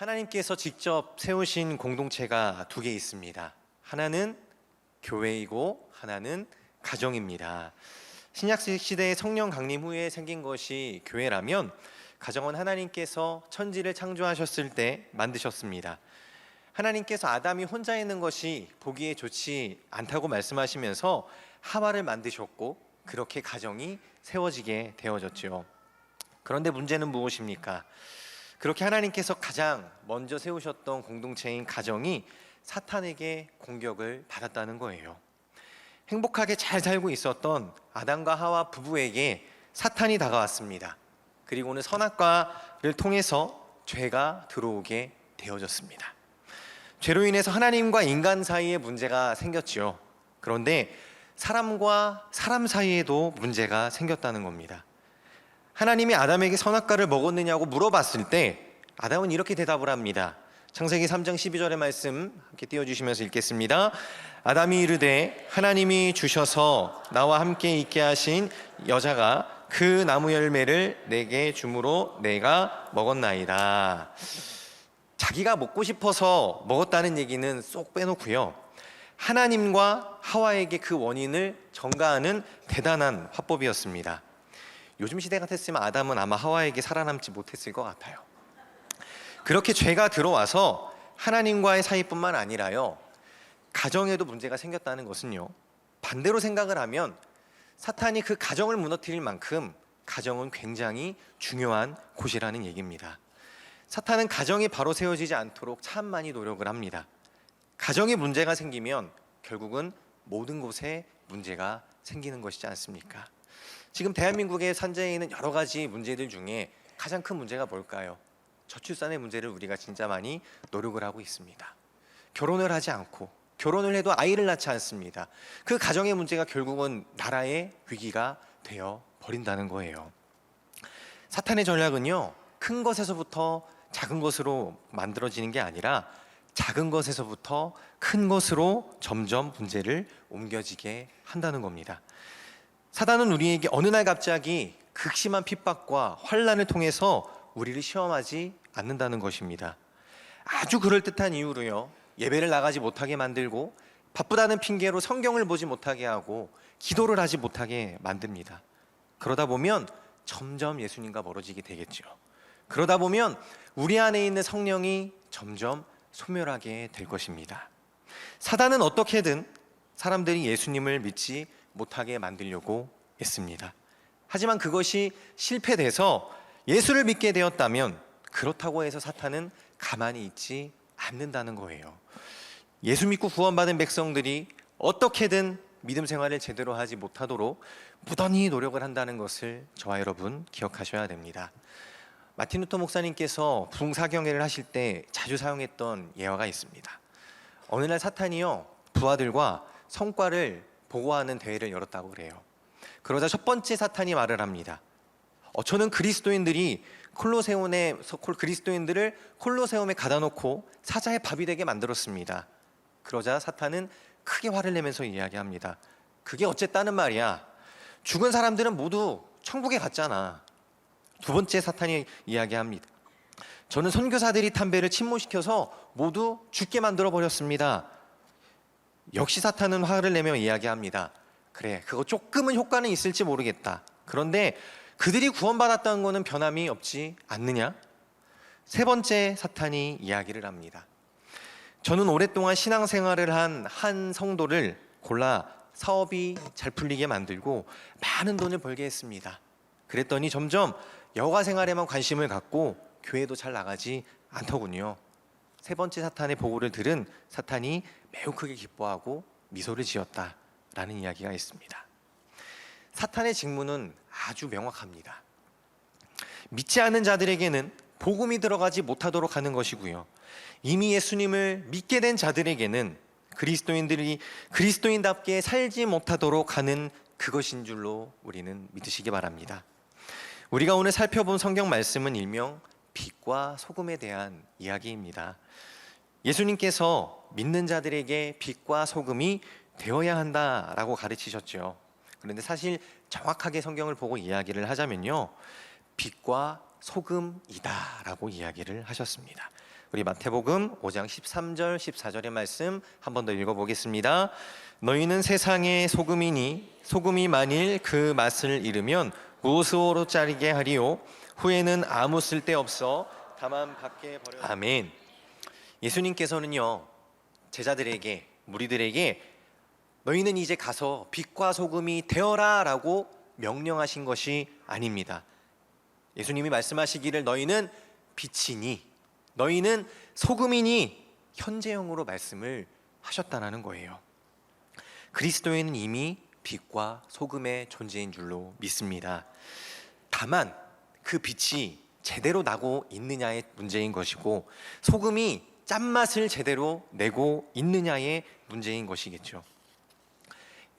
하나님께서 직접 세우신 공동체가 두 개 있습니다. 하나는 교회이고 하나는 가정입니다. 신약 시대의 성령 강림 후에 생긴 것이 교회라면 가정은 하나님께서 천지를 창조하셨을 때 만드셨습니다. 하나님께서 아담이 혼자 있는 것이 보기에 좋지 않다고 말씀하시면서 하와를 만드셨고 그렇게 가정이 세워지게 되어졌죠. 그런데 문제는 무엇입니까? 그렇게 하나님께서 가장 먼저 세우셨던 공동체인 가정이 사탄에게 공격을 받았다는 거예요. 행복하게 잘 살고 있었던 아담과 하와 부부에게 사탄이 다가왔습니다. 그리고는 선악과를 통해서 죄가 들어오게 되어졌습니다. 죄로 인해서 하나님과 인간 사이에 문제가 생겼지요. 그런데 사람과 사람 사이에도 문제가 생겼다는 겁니다. 하나님이 아담에게 선악과를 먹었느냐고 물어봤을 때 아담은 이렇게 대답을 합니다. 창세기 3장 12절의 말씀 함께 띄워 주시면서 읽겠습니다. 아담이 이르되 하나님이 주셔서 나와 함께 있게 하신 여자가 그 나무 열매를 내게 주므로 내가 먹었나이다. 자기가 먹고 싶어서 먹었다는 얘기는 쏙 빼놓고요. 하나님과 하와에게 그 원인을 전가하는 대단한 화법이었습니다. 요즘 시대 같았으면 아담은 아마 하와에게 살아남지 못했을 것 같아요. 그렇게 죄가 들어와서 하나님과의 사이뿐만 아니라요. 가정에도 문제가 생겼다는 것은요. 반대로 생각을 하면 사탄이 그 가정을 무너뜨릴 만큼 가정은 굉장히 중요한 곳이라는 얘기입니다. 사탄은 가정이 바로 세워지지 않도록 참 많이 노력을 합니다. 가정에 문제가 생기면 결국은 모든 곳에 문제가 생기는 것이지 않습니까? 지금 대한민국의 산재에 있는 여러 가지 문제들 중에 가장 큰 문제가 뭘까요? 저출산의 문제를 우리가 진짜 많이 노력을 하고 있습니다. 결혼을 하지 않고 결혼을 해도 아이를 낳지 않습니다. 그 가정의 문제가 결국은 나라의 위기가 되어 버린다는 거예요. 사탄의 전략은요, 큰 것에서부터 작은 것으로 만들어지는 게 아니라 작은 것에서부터 큰 것으로 점점 문제를 옮겨지게 한다는 겁니다. 사단은 우리에게 어느 날 갑자기 극심한 핍박과 환란을 통해서 우리를 시험하지 않는다는 것입니다. 아주 그럴듯한 이유로요. 예배를 나가지 못하게 만들고 바쁘다는 핑계로 성경을 보지 못하게 하고 기도를 하지 못하게 만듭니다. 그러다 보면 점점 예수님과 멀어지게 되겠죠. 그러다 보면 우리 안에 있는 성령이 점점 소멸하게 될 것입니다. 사단은 어떻게든 사람들이 예수님을 믿지 못하게 만들려고 했습니다. 하지만 그것이 실패돼서 예수를 믿게 되었다면 그렇다고 해서 사탄은 가만히 있지 않는다는 거예요. 예수 믿고 구원받은 백성들이 어떻게든 믿음 생활을 제대로 하지 못하도록 무던히 노력을 한다는 것을 저와 여러분 기억하셔야 됩니다. 마틴 루터 목사님께서 붕사경회를 하실 때 자주 사용했던 예화가 있습니다. 어느 날 사탄이요 부하들과 성과를 보고하는 대회를 열었다고 그래요. 그러자 첫 번째 사탄이 말을 합니다. 어, 저는 그리스도인들이 콜로세움에 그리스도인들을 콜로세움에 가다 놓고 사자의 밥이 되게 만들었습니다. 그러자 사탄은 크게 화를 내면서 이야기합니다. 그게 어쨌다는 말이야. 죽은 사람들은 모두 천국에 갔잖아. 두 번째 사탄이 이야기합니다. 저는 선교사들이 담배를 침몰시켜서 모두 죽게 만들어 버렸습니다. 역시 사탄은 화를 내며 이야기합니다. 그래, 그거 조금은 효과는 있을지 모르겠다. 그런데 그들이 구원받았다는 것은 변함이 없지 않느냐? 세 번째 사탄이 이야기를 합니다. 저는 오랫동안 신앙생활을 한 한 성도를 골라 사업이 잘 풀리게 만들고 많은 돈을 벌게 했습니다. 그랬더니 점점 여가 생활에만 관심을 갖고 교회도 잘 나가지 않더군요. 세 번째 사탄의 보고를 들은 사탄이 매우 크게 기뻐하고 미소를 지었다라는 이야기가 있습니다. 사탄의 직무는 아주 명확합니다. 믿지 않는 자들에게는 복음이 들어가지 못하도록 하는 것이고요. 이미 예수님을 믿게 된 자들에게는 그리스도인들이 그리스도인답게 살지 못하도록 하는 그것인 줄로 우리는 믿으시기 바랍니다. 우리가 오늘 살펴본 성경 말씀은 일명 빛과 소금에 대한 이야기입니다. 예수님께서 믿는 자들에게 빛과 소금이 되어야 한다라고 가르치셨죠. 그런데 사실 정확하게 성경을 보고 이야기를 하자면요. 빛과 소금이다라고 이야기를 하셨습니다. 우리 마태복음 5장 13절 14절의 말씀 한 번 더 읽어 보겠습니다. 너희는 세상의 소금이니 소금이 만일 그 맛을 잃으면 무엇으로 자르게 하리요 후에는 아무 쓸데 없어 다만 밖에 버려 아멘. 예수님께서는요 제자들에게 무리들에게 너희는 이제 가서 빛과 소금이 되어라라고 명령하신 것이 아닙니다. 예수님이 말씀하시기를 너희는 빛이니 너희는 소금이니 현재형으로 말씀을 하셨다라는 거예요. 그리스도에는 이미 빛과 소금의 존재인 줄로 믿습니다. 다만 그 빛이 제대로 나고 있느냐의 문제인 것이고 소금이 짠맛을 제대로 내고 있느냐의 문제인 것이겠죠.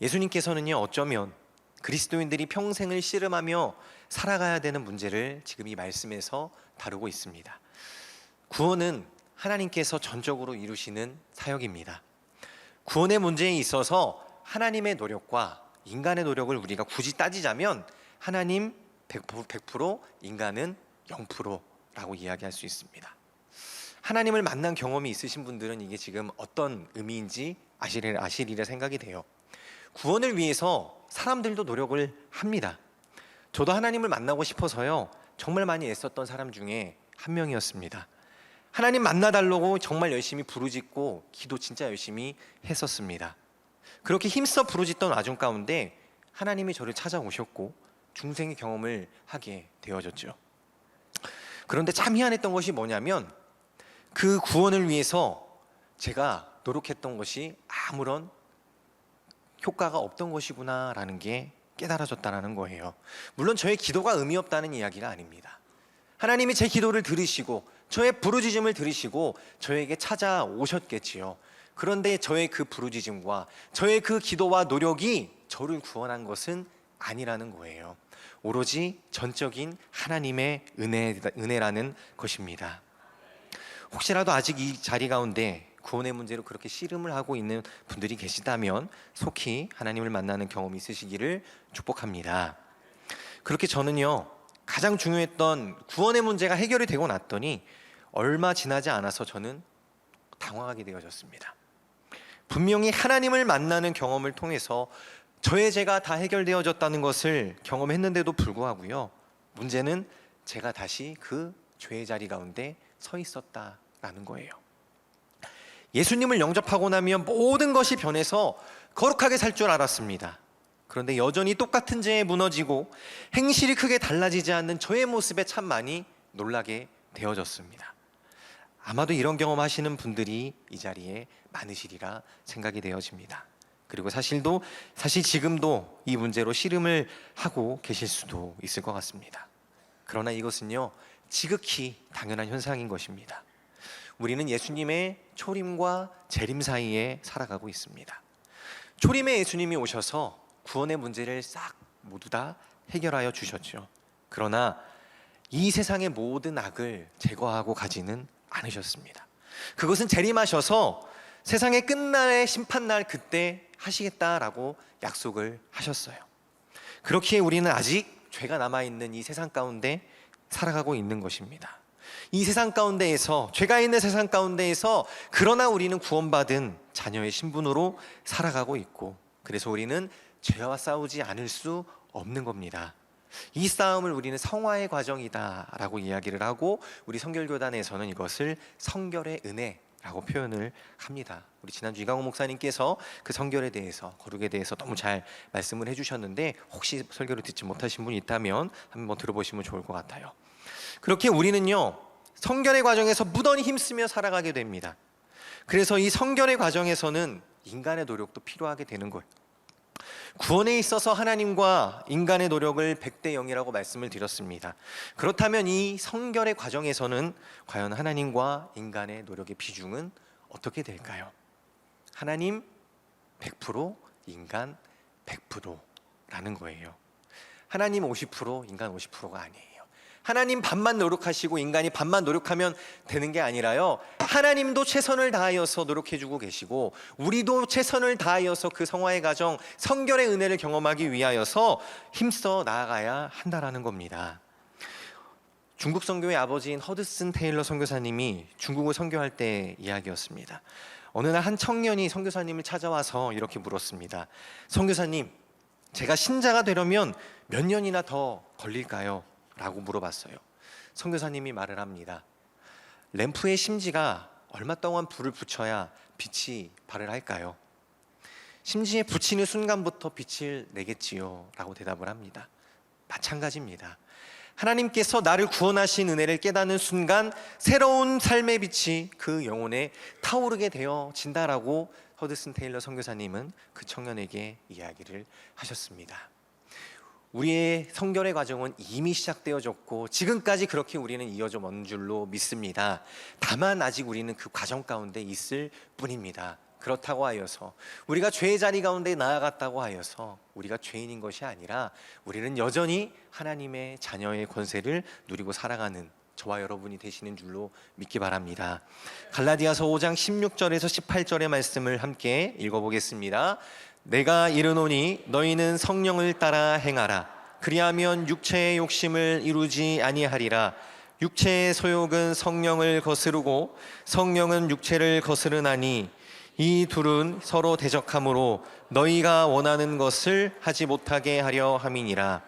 예수님께서는요 어쩌면 그리스도인들이 평생을 씨름하며 살아가야 되는 문제를 지금 이 말씀에서 다루고 있습니다. 구원은 하나님께서 전적으로 이루시는 사역입니다. 구원의 문제에 있어서 하나님의 노력과 인간의 노력을 우리가 굳이 따지자면 하나님 100%, 100% 인간은 0%라고 이야기할 수 있습니다. 하나님을 만난 경험이 있으신 분들은 이게 지금 어떤 의미인지 아시리라, 아시리라 생각이 돼요. 구원을 위해서 사람들도 노력을 합니다. 저도 하나님을 만나고 싶어서요. 정말 많이 애썼던 사람 중에 한 명이었습니다. 하나님 만나달라고 정말 열심히 부르짖고 기도 진짜 열심히 했었습니다. 그렇게 힘써 부르짖던 와중 가운데 하나님이 저를 찾아오셨고 중생의 경험을 하게 되어졌죠. 그런데 참 희한했던 것이 뭐냐면 그 구원을 위해서 제가 노력했던 것이 아무런 효과가 없던 것이구나라는 게 깨달아졌다라는 거예요. 물론 저의 기도가 의미 없다는 이야기가 아닙니다. 하나님이 제 기도를 들으시고 저의 부르짖음을 들으시고 저에게 찾아오셨겠지요. 그런데 저의 그 부르짖음과 저의 그 기도와 노력이 저를 구원한 것은 아니라는 거예요. 오로지 전적인 하나님의 은혜, 은혜라는 것입니다. 혹시라도 아직 이 자리 가운데 구원의 문제로 그렇게 씨름을 하고 있는 분들이 계시다면 속히 하나님을 만나는 경험이 있으시기를 축복합니다. 그렇게 저는요 가장 중요했던 구원의 문제가 해결이 되고 났더니 얼마 지나지 않아서 저는 당황하게 되어졌습니다. 분명히 하나님을 만나는 경험을 통해서 저의 죄가 다 해결되어졌다는 것을 경험했는데도 불구하고요. 문제는 제가 다시 그 죄의 자리 가운데 서 있었다라는 거예요. 예수님을 영접하고 나면 모든 것이 변해서 거룩하게 살 줄 알았습니다. 그런데 여전히 똑같은 죄에 무너지고 행실이 크게 달라지지 않는 저의 모습에 참 많이 놀라게 되어졌습니다. 아마도 이런 경험하시는 분들이 이 자리에 많으시리라 생각이 되어집니다. 그리고 사실도 사실 지금도 이 문제로 씨름을 하고 계실 수도 있을 것 같습니다. 그러나 이것은요 지극히 당연한 현상인 것입니다. 우리는 예수님의 초림과 재림 사이에 살아가고 있습니다. 초림의 예수님이 오셔서 구원의 문제를 싹 모두 다 해결하여 주셨죠. 그러나 이 세상의 모든 악을 제거하고 가지는 않으셨습니다. 그것은 재림하셔서 세상의 끝날의 심판날 그때 하시겠다라고 약속을 하셨어요. 그렇기에 우리는 아직 죄가 남아있는 이 세상 가운데 살아가고 있는 것입니다. 이 세상 가운데에서 죄가 있는 세상 가운데에서 그러나 우리는 구원받은 자녀의 신분으로 살아가고 있고 그래서 우리는 죄와 싸우지 않을 수 없는 겁니다. 이 싸움을 우리는 성화의 과정이다라고 이야기를 하고 우리 성결교단에서는 이것을 성결의 은혜 라고 표현을 합니다. 우리 지난주 이강호 목사님께서 그 성결에 대해서 거룩에 대해서 너무 잘 말씀을 해주셨는데 혹시 설교를 듣지 못하신 분이 있다면 한번 들어보시면 좋을 것 같아요. 그렇게 우리는요 성결의 과정에서 무던히 힘쓰며 살아가게 됩니다. 그래서 이 성결의 과정에서는 인간의 노력도 필요하게 되는 거예요. 구원에 있어서 하나님과 인간의 노력을 100대 0이라고 말씀을 드렸습니다. 그렇다면 이 성결의 과정에서는 과연 하나님과 인간의 노력의 비중은 어떻게 될까요? 하나님 100%, 인간 100%라는 거예요. 하나님 50%, 인간 50%가 아니에요. 하나님 반만 노력하시고 인간이 반만 노력하면 되는 게 아니라요. 하나님도 최선을 다하여서 노력해주고 계시고 우리도 최선을 다하여서 그 성화의 가정, 성결의 은혜를 경험하기 위하여서 힘써 나아가야 한다라는 겁니다. 중국 선교의 아버지인 허드슨 테일러 선교사님이 중국을 선교할 때 이야기였습니다. 어느 날 한 청년이 선교사님을 찾아와서 이렇게 물었습니다. 선교사님, 제가 신자가 되려면 몇 년이나 더 걸릴까요? 라고 물어봤어요. 선교사님이 말을 합니다. 램프의 심지가 얼마 동안 불을 붙여야 빛이 발을 할까요? 심지에 붙이는 순간부터 빛을 내겠지요. 라고 대답을 합니다. 마찬가지입니다. 하나님께서 나를 구원하신 은혜를 깨닫는 순간 새로운 삶의 빛이 그 영혼에 타오르게 되어진다라고 허드슨 테일러 선교사님은 그 청년에게 이야기를 하셨습니다. 우리의 성결의 과정은 이미 시작되어졌고 지금까지 그렇게 우리는 이어져 온 줄로 믿습니다. 다만 아직 우리는 그 과정 가운데 있을 뿐입니다. 그렇다고 하여서 우리가 죄의 자리 가운데 나아갔다고 하여서 우리가 죄인인 것이 아니라 우리는 여전히 하나님의 자녀의 권세를 누리고 살아가는 저와 여러분이 되시는 줄로 믿기 바랍니다. 갈라디아서 5장 16절에서 18절의 말씀을 함께 읽어보겠습니다. 내가 이르노니 너희는 성령을 따라 행하라. 그리하면 육체의 욕심을 이루지 아니하리라. 육체의 소욕은 성령을 거스르고 성령은 육체를 거스르나니 이 둘은 서로 대적하므로 너희가 원하는 것을 하지 못하게 하려 함이니라.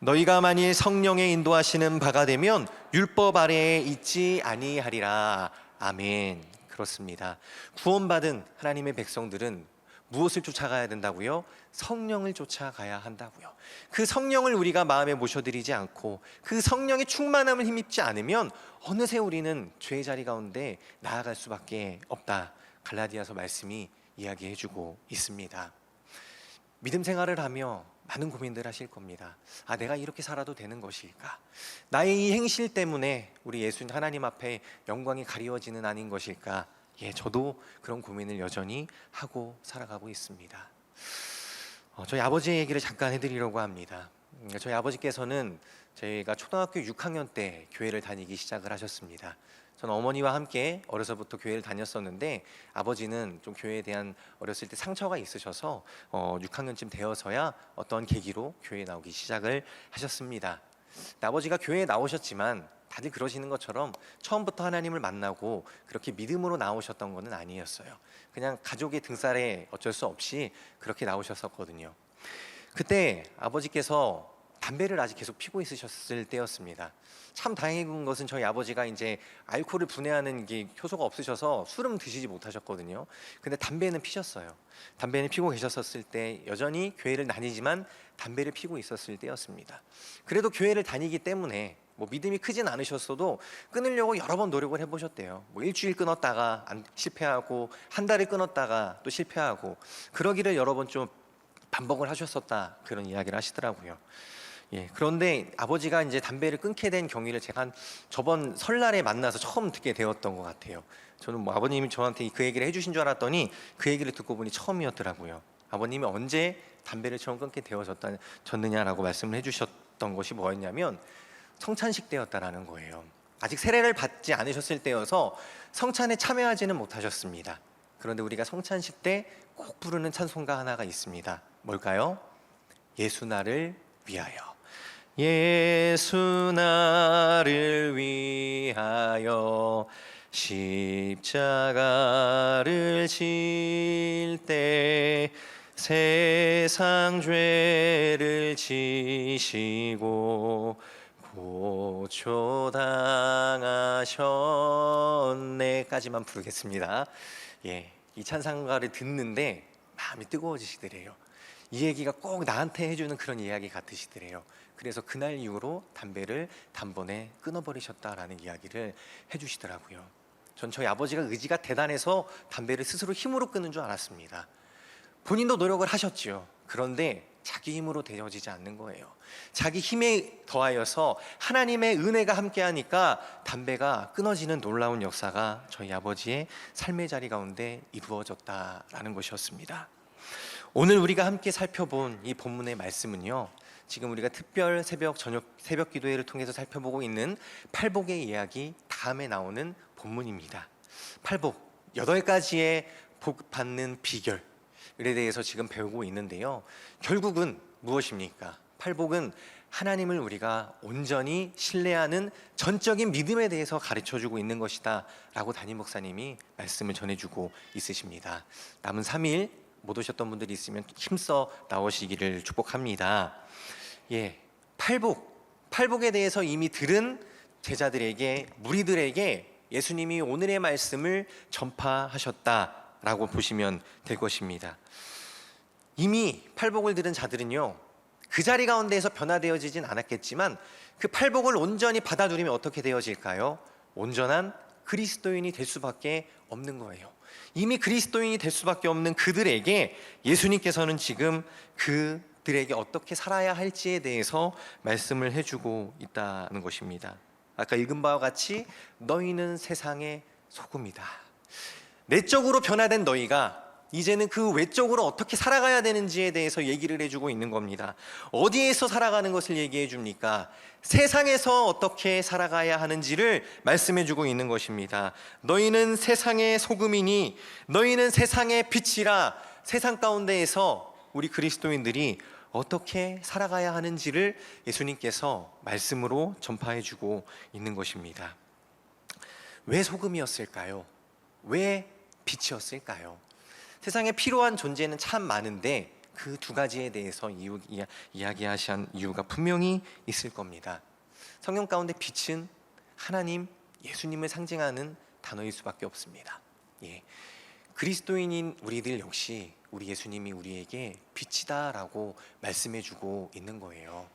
너희가 만일 성령의 인도하시는 바가 되면 율법 아래에 있지 아니하리라. 아멘. 그렇습니다. 구원받은 하나님의 백성들은 무엇을 쫓아가야 된다고요? 성령을 쫓아가야 한다고요. 그 성령을 우리가 마음에 모셔드리지 않고 그 성령의 충만함을 힘입지 않으면 어느새 우리는 죄의 자리 가운데 나아갈 수밖에 없다. 갈라디아서 말씀이 이야기해주고 있습니다. 믿음 생활을 하며 많은 고민들 하실 겁니다. 아, 내가 이렇게 살아도 되는 것일까? 나의 이 행실 때문에 우리 예수 하나님 앞에 영광이 가리워지는 아닌 것일까? 예, 저도 그런 고민을 여전히 하고 살아가고 있습니다. 어, 저희 아버지의 얘기를 잠깐 해드리려고 합니다. 음, 저희 아버지께서는 저희가 초등학교 6학년 때 교회를 다니기 시작을 하셨습니다. 저는 어머니와 함께 어려서부터 교회를 다녔었는데 아버지는 좀 교회에 대한 어렸을 때 상처가 있으셔서 어, 6학년쯤 되어서야 어떤 계기로 교회에 나오기 시작을 하셨습니다. 아버지가 교회에 나오셨지만 다들 그러시는 것처럼 처음부터 하나님을 만나고 그렇게 믿음으로 나오셨던 것은 아니었어요. 그냥 가족의 등살에 어쩔 수 없이 그렇게 나오셨었거든요. 그때 아버지께서 담배를 아직 계속 피고 있으셨을 때였습니다. 참 다행인 것은 저희 아버지가 이제 알코올을 분해하는 게 효소가 없으셔서 술은 드시지 못하셨거든요. 근데 담배는 피셨어요. 담배는 피고 계셨었을 때 여전히 교회를 다니지만 담배를 피고 있었을 때였습니다. 그래도 교회를 다니기 때문에 뭐 믿음이 크진 않으셨어도 끊으려고 여러 번 노력을 해보셨대요. 뭐 일주일 끊었다가 안 실패하고 한 달을 끊었다가 또 실패하고 그러기를 여러 번 좀 반복을 하셨었다 그런 이야기를 하시더라고요. 예, 그런데 아버지가 이제 담배를 끊게 된 경위를 제가 한 저번 설날에 만나서 처음 듣게 되었던 것 같아요. 저는 뭐 아버님이 저한테 그 얘기를 해주신 줄 알았더니 그 얘기를 듣고 보니 처음이었더라고요. 아버님이 언제 담배를 처음 끊게 되어졌느냐라고 말씀을 해주셨던 것이 뭐였냐면 성찬식 때였다라는 거예요. 아직 세례를 받지 않으셨을 때여서 성찬에 참여하지는 못하셨습니다. 그런데 우리가 성찬식 때 꼭 부르는 찬송가 하나가 있습니다. 뭘까요? 예수 나를 위하여. 예수 나를 위하여 십자가를 질 때 세상 죄를 지시고 고초당하셨네까지만 부르겠습니다. 예, 이 찬상가를 듣는데 마음이 뜨거워지시더래요. 이 얘기가 꼭 나한테 해주는 그런 이야기 같으시더래요. 그래서 그날 이후로 담배를 단번에 끊어버리셨다라는 이야기를 해주시더라고요. 전 저희 아버지가 의지가 대단해서 담배를 스스로 힘으로 끊는 줄 알았습니다. 본인도 노력을 하셨지요. 그런데 자기 힘으로 되어지지 않는 거예요. 자기 힘에 더하여서 하나님의 은혜가 함께하니까 담배가 끊어지는 놀라운 역사가 저희 아버지의 삶의 자리 가운데 이루어졌다라는 것이었습니다. 오늘 우리가 함께 살펴본 이 본문의 말씀은요. 지금 우리가 특별 새벽 저녁 새벽 기도회를 통해서 살펴보고 있는 팔복의 이야기 다음에 나오는 본문입니다. 팔복 여덟 가지의 복 받는 비결에 대해서 지금 배우고 있는데요. 결국은 무엇입니까? 팔복은 하나님을 우리가 온전히 신뢰하는 전적인 믿음에 대해서 가르쳐 주고 있는 것이다 라고 담임 목사님이 말씀을 전해 주고 있으십니다. 남은 3일 못 오셨던 분들이 있으면 힘써 나오시기를 축복합니다. 예. 팔복. 팔복에 대해서 이미 들은 제자들에게 무리들에게 예수님이 오늘의 말씀을 전파하셨다 라고 보시면 될 것입니다. 이미 팔복을 들은 자들은요. 그 자리 가운데에서 변화되어지진 않았겠지만 그 팔복을 온전히 받아들이면 어떻게 되어질까요? 온전한 그리스도인이 될 수밖에 없는 거예요. 이미 그리스도인이 될 수밖에 없는 그들에게 예수님께서는 지금 그들에게 어떻게 살아야 할지에 대해서 말씀을 해주고 있다는 것입니다. 아까 읽은 바와 같이 너희는 세상의 소금이다. 내적으로 변화된 너희가 이제는 그 외적으로 어떻게 살아가야 되는지에 대해서 얘기를 해주고 있는 겁니다. 어디에서 살아가는 것을 얘기해 줍니까? 세상에서 어떻게 살아가야 하는지를 말씀해 주고 있는 것입니다. 너희는 세상의 소금이니 너희는 세상의 빛이라 세상 가운데에서 우리 그리스도인들이 어떻게 살아가야 하는지를 예수님께서 말씀으로 전파해 주고 있는 것입니다. 왜 소금이었을까요? 왜 빛이었을까요? 세상에 필요한 존재는 참 많은데 그 두 가지에 대해서 이유, 이야, 이야기하신 이유가 분명히 있을 겁니다. 성경 가운데 빛은 하나님, 예수님을 상징하는 단어일 수밖에 없습니다. 예. 그리스도인인 우리들 역시 우리 예수님이 우리에게 빛이다라고 말씀해주고 있는 거예요.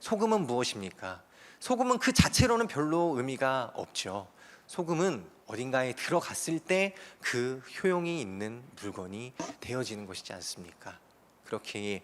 소금은 무엇입니까? 소금은 그 자체로는 별로 의미가 없죠. 소금은 어딘가에 들어갔을 때 그 효용이 있는 물건이 되어지는 것이지 않습니까? 그렇게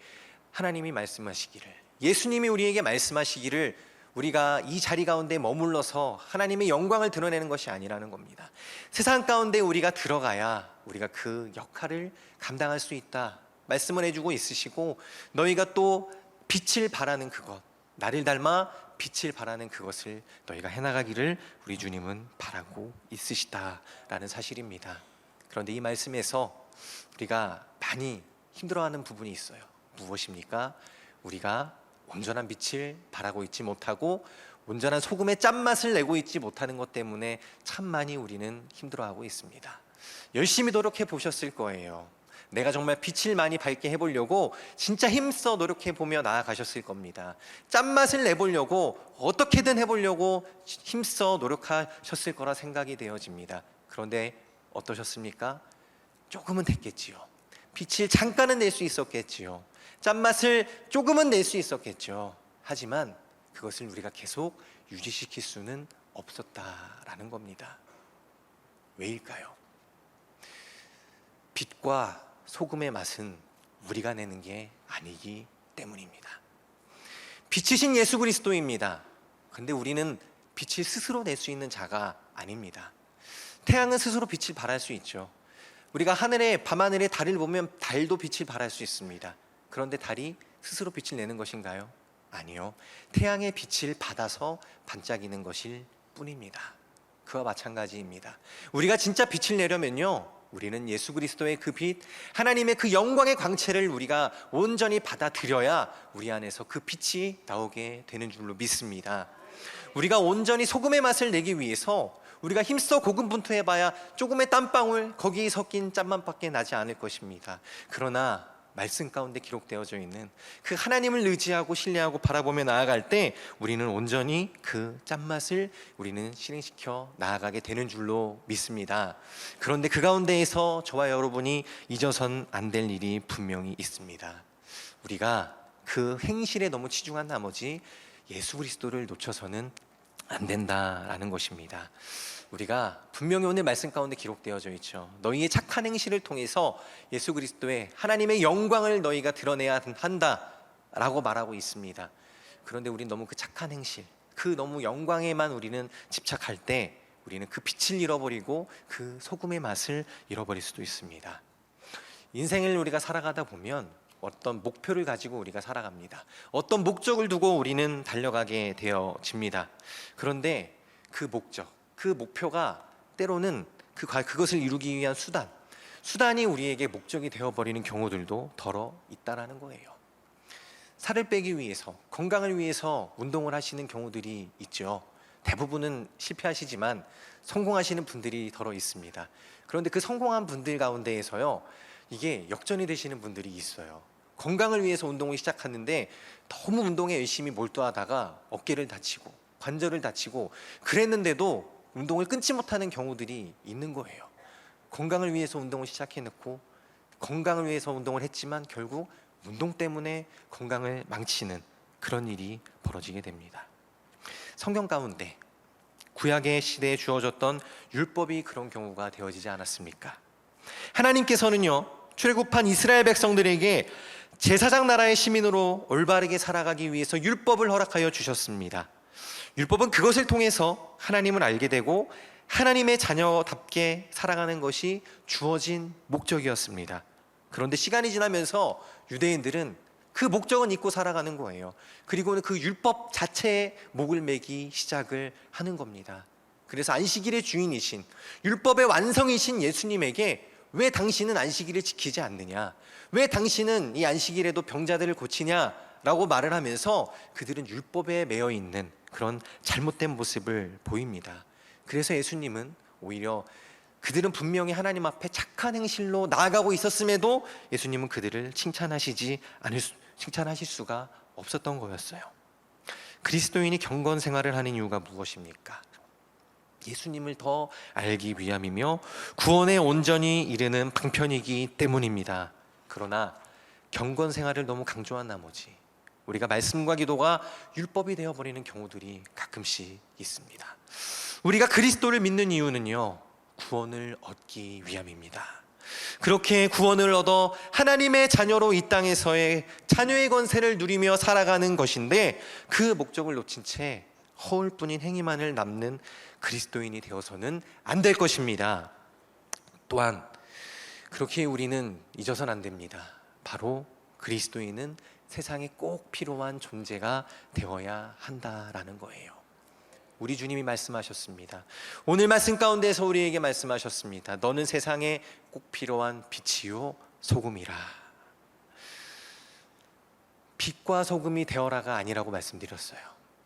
하나님이 말씀하시기를 예수님이 우리에게 말씀하시기를 우리가 이 자리 가운데 머물러서 하나님의 영광을 드러내는 것이 아니라는 겁니다. 세상 가운데 우리가 들어가야 우리가 그 역할을 감당할 수 있다. 말씀을 해주고 있으시고 너희가 또 빛을 바라는 그것 나를 닮아 빛을 바라는 그것을 너희가 해나가기를 우리 주님은 바라고 있으시다라는 사실입니다. 그런데 이 말씀에서 우리가 많이 힘들어하는 부분이 있어요. 무엇입니까? 우리가 온전한 빛을 바라고 있지 못하고 온전한 소금의 짠맛을 내고 있지 못하는 것 때문에 참 많이 우리는 힘들어하고 있습니다. 열심히 노력해 보셨을 거예요. 내가 정말 빛을 많이 밝게 해보려고 진짜 힘써 노력해 보며 나아가셨을 겁니다. 짠맛을 내보려고 어떻게든 해보려고 힘써 노력하셨을 거라 생각이 되어집니다. 그런데 어떠셨습니까? 조금은 됐겠지요. 빛을 잠깐은 낼 수 있었겠지요. 짠맛을 조금은 낼 수 있었겠죠. 하지만 그것을 우리가 계속 유지시킬 수는 없었다라는 겁니다. 왜일까요? 빛과 소금의 맛은 우리가 내는 게 아니기 때문입니다. 빛이신 예수 그리스도입니다. 근데 우리는 빛을 스스로 낼 수 있는 자가 아닙니다. 태양은 스스로 빛을 발할 수 있죠. 우리가 하늘에 밤하늘에 달을 보면 달도 빛을 발할 수 있습니다. 그런데 달이 스스로 빛을 내는 것인가요? 아니요. 태양의 빛을 받아서 반짝이는 것일 뿐입니다. 그와 마찬가지입니다. 우리가 진짜 빛을 내려면요. 우리는 예수 그리스도의 그 빛, 하나님의 그 영광의 광채를 우리가 온전히 받아들여야 우리 안에서 그 빛이 나오게 되는 줄로 믿습니다. 우리가 온전히 소금의 맛을 내기 위해서 우리가 힘써 고군분투해봐야 조금의 땀방울 거기 에 섞인 짠맛밖에 나지 않을 것입니다. 그러나 말씀 가운데 기록되어져 있는 그 하나님을 의지하고 신뢰하고 바라보며 나아갈 때 우리는 온전히 그 짠맛을 우리는 실행시켜 나아가게 되는 줄로 믿습니다. 그런데 그 가운데에서 저와 여러분이 잊어선 안 될 일이 분명히 있습니다. 우리가 그 행실에 너무 치중한 나머지 예수 그리스도를 놓쳐서는 안 된다라는 것입니다. 우리가 분명히 오늘 말씀 가운데 기록되어져 있죠. 너희의 착한 행실을 통해서 예수 그리스도의 하나님의 영광을 너희가 드러내야 한다라고 말하고 있습니다. 그런데 우리는 너무 그 착한 행실, 그 너무 영광에만 우리는 집착할 때 우리는 그 빛을 잃어버리고 그 소금의 맛을 잃어버릴 수도 있습니다. 인생을 우리가 살아가다 보면 어떤 목표를 가지고 우리가 살아갑니다. 어떤 목적을 두고 우리는 달려가게 되어집니다. 그런데 그 목적, 그 목표가 때로는 그 과- 그것을 이루기 위한 수단, 수단이 우리에게 목적이 되어 버리는 경우들도 덜어 있다라는 거예요. 살을 빼기 위해서 건강을 위해서 운동을 하시는 경우들이 있죠. 대부분은 실패하시지만 성공하시는 분들이 더러 있습니다. 그런데 그 성공한 분들 가운데에서요. 이게 역전이 되시는 분들이 있어요. 건강을 위해서 운동을 시작하는데 너무 운동에 열심히 몰두하다가 어깨를 다치고 관절을 다치고 그랬는데도 운동을 끊지 못하는 경우들이 있는 거예요. 건강을 위해서 운동을 시작해 놓고 건강을 위해서 운동을 했지만 결국 운동 때문에 건강을 망치는 그런 일이 벌어지게 됩니다. 성경 가운데 구약의 시대에 주어졌던 율법이 그런 경우가 되어지지 않았습니까? 하나님께서는요 출애굽한 이스라엘 백성들에게 제사장 나라의 시민으로 올바르게 살아가기 위해서 율법을 허락하여 주셨습니다. 율법은 그것을 통해서 하나님을 알게 되고 하나님의 자녀답게 살아가는 것이 주어진 목적이었습니다. 그런데 시간이 지나면서 유대인들은 그 목적은 잊고 살아가는 거예요. 그리고는 그 율법 자체에 목을 매기 시작을 하는 겁니다. 그래서 안식일의 주인이신 율법의 완성이신 예수님에게 왜 당신은 안식일을 지키지 않느냐? 왜 당신은 이 안식일에도 병자들을 고치냐 라고 말을 하면서 그들은 율법에 매여 있는 그런 잘못된 모습을 보입니다. 그래서 예수님은 오히려 그들은 분명히 하나님 앞에 착한 행실로 나아가고 있었음에도 예수님은 그들을 칭찬하시지 않을 수, 칭찬하실 수가 없었던 거였어요. 그리스도인이 경건 생활을 하는 이유가 무엇입니까? 예수님을 더 알기 위함이며 구원에 온전히 이르는 방편이기 때문입니다. 그러나 경건 생활을 너무 강조한 나머지 우리가 말씀과 기도가 율법이 되어 버리는 경우들이 가끔씩 있습니다. 우리가 그리스도를 믿는 이유는요. 구원을 얻기 위함입니다. 그렇게 구원을 얻어 하나님의 자녀로 이 땅에서의 자녀의 권세를 누리며 살아가는 것인데 그 목적을 놓친 채 허울뿐인 행위만을 남는 그리스도인이 되어서는 안 될 것입니다. 또한 그렇게 우리는 잊어선 안 됩니다. 바로 그리스도인은 세상에 꼭 필요한 존재가 되어야 한다라는 거예요. 우리 주님이 말씀하셨습니다. 오늘 말씀 가운데서 우리에게 말씀하셨습니다. 너는 세상에 꼭 필요한 빛이요 소금이라. 빛과 소금이 되어라가 아니라고 말씀드렸어요.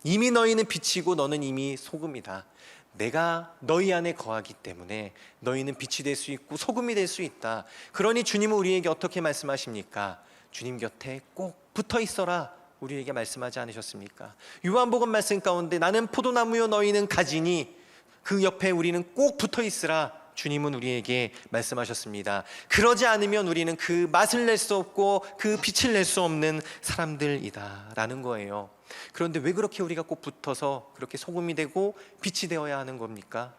이미 너희는 빛이고 너는 이미 소금이다. 내가 너희 안에 거하기 때문에 너희는 빛이 될 수 있고 소금이 될 수 있다. 그러니 주님은 우리에게 어떻게 말씀하십니까? 주님 곁에 꼭 붙어 있어라. 우리에게 말씀하지 않으셨습니까? 요한복음 말씀 가운데 나는 포도나무요 너희는 가지니 그 옆에 우리는 꼭 붙어 있으라. 주님은 우리에게 말씀하셨습니다. 그러지 않으면 우리는 그 맛을 낼 수 없고 그 빛을 낼 수 없는 사람들이다라는 거예요. 그런데 왜 그렇게 우리가 꼭 붙어서 그렇게 소금이 되고 빛이 되어야 하는 겁니까?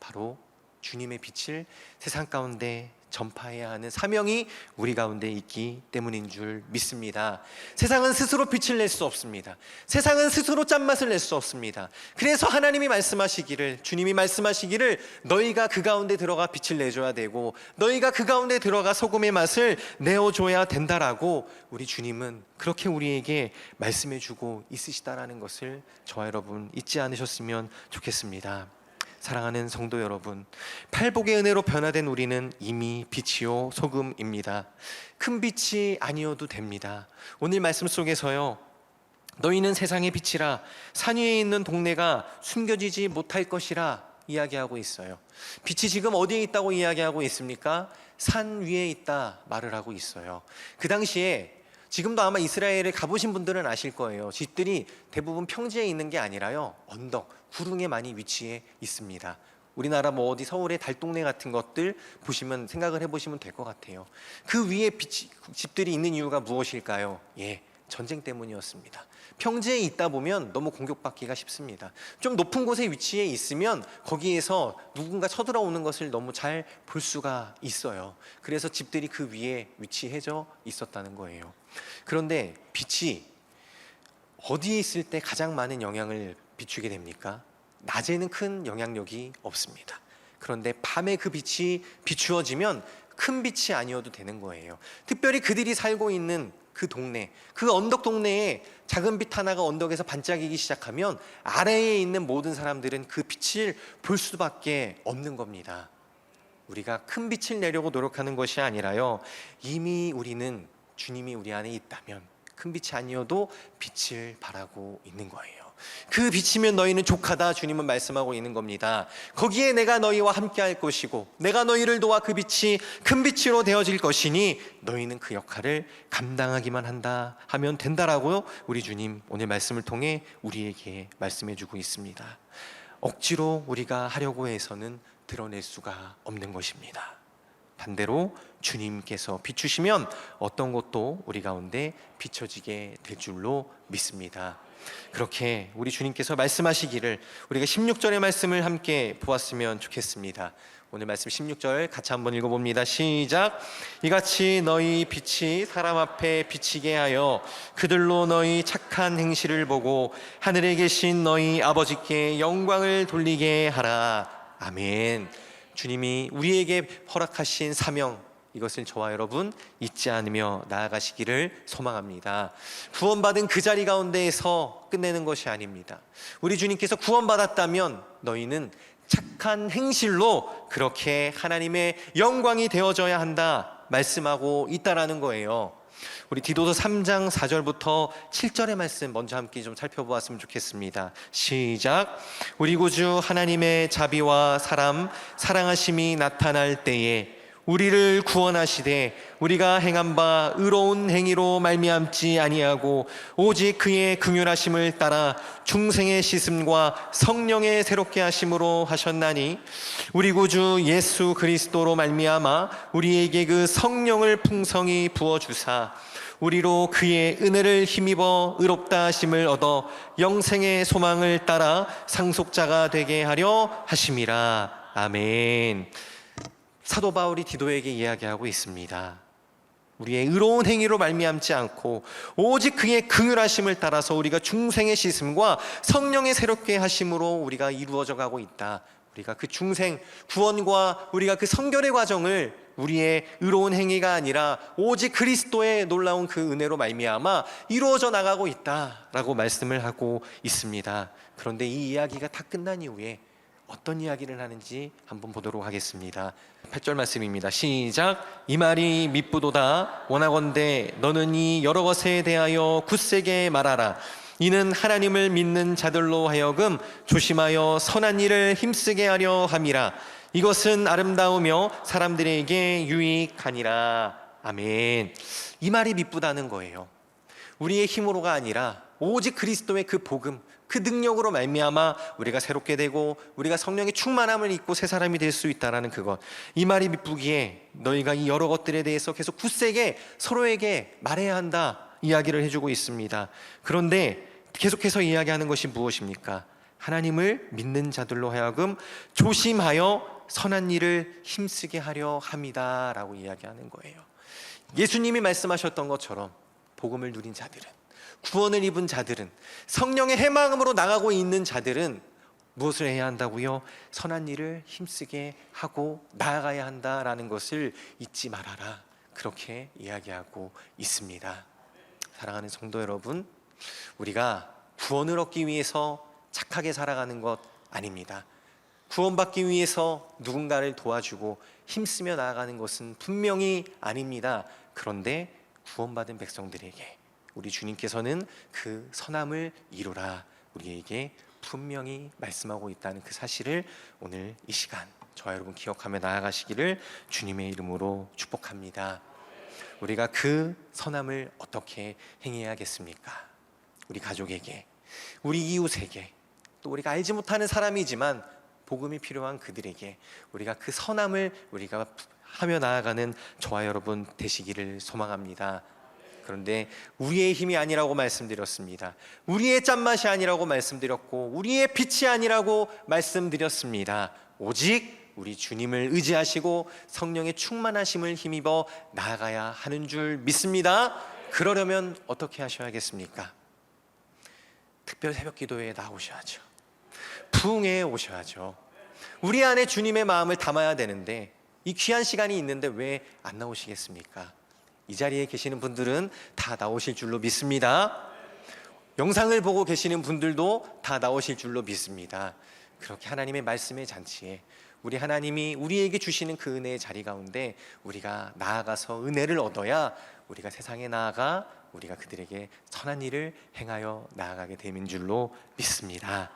바로 주님의 빛을 세상 가운데 전파해야 하는 사명이 우리 가운데 있기 때문인 줄 믿습니다. 세상은 스스로 빛을 낼 수 없습니다. 세상은 스스로 짠맛을 낼 수 없습니다. 그래서 하나님이 말씀하시기를 주님이 말씀하시기를 너희가 그 가운데 들어가 빛을 내줘야 되고 너희가 그 가운데 들어가 소금의 맛을 내어줘야 된다라고 우리 주님은 그렇게 우리에게 말씀해 주고 있으시다라는 것을 저와 여러분 잊지 않으셨으면 좋겠습니다. 사랑하는 성도 여러분, 팔복의 은혜로 변화된 우리는 이미 빛이요 소금입니다. 큰 빛이 아니어도 됩니다. 오늘 말씀 속에서요. 너희는 세상의 빛이라 산 위에 있는 동네가 숨겨지지 못할 것이라 이야기하고 있어요. 빛이 지금 어디에 있다고 이야기하고 있습니까? 산 위에 있다 말을 하고 있어요. 그 당시에 지금도 아마 이스라엘에 가보신 분들은 아실 거예요. 집들이 대부분 평지에 있는 게 아니라요. 언덕, 구릉에 많이 위치해 있습니다. 우리나라 뭐 어디 서울의 달동네 같은 것들 보시면 생각을 해보시면 될 것 같아요. 그 위에 집들이 있는 이유가 무엇일까요? 예, 전쟁 때문이었습니다. 평지에 있다 보면 너무 공격받기가 쉽습니다. 좀 높은 곳에 위치해 있으면 거기에서 누군가 쳐들어오는 것을 너무 잘 볼 수가 있어요. 그래서 집들이 그 위에 위치해져 있었다는 거예요. 그런데 빛이 어디에 있을 때 가장 많은 영향을 비추게 됩니까? 낮에는 큰 영향력이 없습니다. 그런데 밤에 그 빛이 비추어지면 큰 빛이 아니어도 되는 거예요. 특별히 그들이 살고 있는 그 동네, 그 언덕 동네에 작은 빛 하나가 언덕에서 반짝이기 시작하면 아래에 있는 모든 사람들은 그 빛을 볼 수밖에 없는 겁니다. 우리가 큰 빛을 내려고 노력하는 것이 아니라요. 이미 우리는 주님이 우리 안에 있다면 큰 빛이 아니어도 빛을 발하고 있는 거예요. 그 빛이면 너희는 족하다 주님은 말씀하고 있는 겁니다. 거기에 내가 너희와 함께 할 것이고 내가 너희를 도와 그 빛이 큰 빛으로 되어질 것이니 너희는 그 역할을 감당하기만 한다 하면 된다라고 우리 주님 오늘 말씀을 통해 우리에게 말씀해 주고 있습니다. 억지로 우리가 하려고 해서는 드러낼 수가 없는 것입니다. 반대로 주님께서 비추시면 어떤 것도 우리 가운데 비춰지게 될 줄로 믿습니다. 그렇게 우리 주님께서 말씀하시기를 우리가 16절의 말씀을 함께 보았으면 좋겠습니다. 오늘 말씀 16절 같이 한번 읽어봅니다. 시작. 이같이 너희 빛이 사람 앞에 비치게 하여 그들로 너희 착한 행실을 보고 하늘에 계신 너희 아버지께 영광을 돌리게 하라. 아멘. 주님이 우리에게 허락하신 사명 이것을 저와 여러분 잊지 않으며 나아가시기를 소망합니다. 구원받은 그 자리 가운데에서 끝내는 것이 아닙니다. 우리 주님께서 구원받았다면 너희는 착한 행실로 그렇게 하나님의 영광이 되어져야 한다 말씀하고 있다라는 거예요. 우리 디도서 3장 4절부터 7절의 말씀 먼저 함께 좀 살펴보았으면 좋겠습니다. 시작. 우리 구주 하나님의 자비와 사람 사랑하심이 나타날 때에 우리를 구원하시되 우리가 행한 바 의로운 행위로 말미암지 아니하고 오직 그의 긍휼하심을 따라 중생의 씻음과 성령의 새롭게 하심으로 하셨나니 우리 구주 예수 그리스도로 말미암아 우리에게 그 성령을 풍성히 부어 주사 우리로 그의 은혜를 힘입어 의롭다 하심을 얻어 영생의 소망을 따라 상속자가 되게 하려 하심이라 아멘. 사도 바울이 디도에게 이야기하고 있습니다. 우리의 의로운 행위로 말미암지 않고 오직 그의 긍휼하심을 따라서 우리가 중생의 씻음과 성령의 새롭게 하심으로 우리가 이루어져 가고 있다. 우리가 그 중생 구원과 우리가 그 성결의 과정을 우리의 의로운 행위가 아니라 오직 그리스도의 놀라운 그 은혜로 말미암아 이루어져 나가고 있다라고 말씀을 하고 있습니다. 그런데 이 이야기가 다 끝난 이후에 어떤 이야기를 하는지 한번 보도록 하겠습니다. 8절 말씀입니다. 시작. 이 말이 mit부도다. 원하건대 너는 이 여러 것에 대하여 굳세게 말하라. 이는 하나님을 믿는 자들로 하여금 조심하여 선한 일을 힘쓰게 하려 함이라. 이것은 아름다우며 사람들에게 유익하니라. 아멘. 이 말이 mit부다는 거예요. 우리의 힘으로가 아니라 오직 그리스도의 그 복음, 그 능력으로 말미암아 우리가 새롭게 되고 우리가 성령의 충만함을 입고 새 사람이 될 수 있다라는 그것. 이 말이 미쁘기에 너희가 이 여러 것들에 대해서 계속 굳세게 서로에게 말해야 한다 이야기를 해주고 있습니다. 그런데 계속해서 이야기하는 것이 무엇입니까? 하나님을 믿는 자들로 하여금 조심하여 선한 일을 힘쓰게 하려 함이다라고 이야기하는 거예요. 예수님이 말씀하셨던 것처럼 복음을 누린 자들은 구원을 입은 자들은 성령의 해망음으로 나가고 있는 자들은 무엇을 해야 한다고요? 선한 일을 힘쓰게 하고 나아가야 한다라는 것을 잊지 말아라. 그렇게 이야기하고 있습니다. 사랑하는 성도 여러분, 우리가 구원을 얻기 위해서 착하게 살아가는 것 아닙니다. 구원받기 위해서 누군가를 도와주고 힘쓰며 나아가는 것은 분명히 아닙니다. 그런데 구원받은 백성들에게 우리 주님께서는 그 선함을 이루라 우리에게 분명히 말씀하고 있다는 그 사실을 오늘 이 시간 저와 여러분 기억하며 나아가시기를 주님의 이름으로 축복합니다. 우리가 그 선함을 어떻게 행해야겠습니까? 우리 가족에게, 우리 이웃에게, 또 우리가 알지 못하는 사람이지만 복음이 필요한 그들에게 우리가 그 선함을 우리가 하며 나아가는 저와 여러분 되시기를 소망합니다. 그런데 우리의 힘이 아니라고 말씀드렸습니다. 우리의 짠맛이 아니라고 말씀드렸고 우리의 빛이 아니라고 말씀드렸습니다. 오직 우리 주님을 의지하시고 성령의 충만하심을 힘입어 나아가야 하는 줄 믿습니다. 그러려면 어떻게 하셔야겠습니까? 특별 새벽 기도에 나오셔야죠. 부흥회에 오셔야죠. 우리 안에 주님의 마음을 담아야 되는데 이 귀한 시간이 있는데 왜 안 나오시겠습니까? 이 자리에 계시는 분들은 다 나오실 줄로 믿습니다. 영상을 보고 계시는 분들도 다 나오실 줄로 믿습니다. 그렇게 하나님의 말씀의 잔치에 우리 하나님이 우리에게 주시는 그 은혜의 자리 가운데 우리가 나아가서 은혜를 얻어야 우리가 세상에 나아가 우리가 그들에게 선한 일을 행하여 나아가게 됨인 줄로 믿습니다.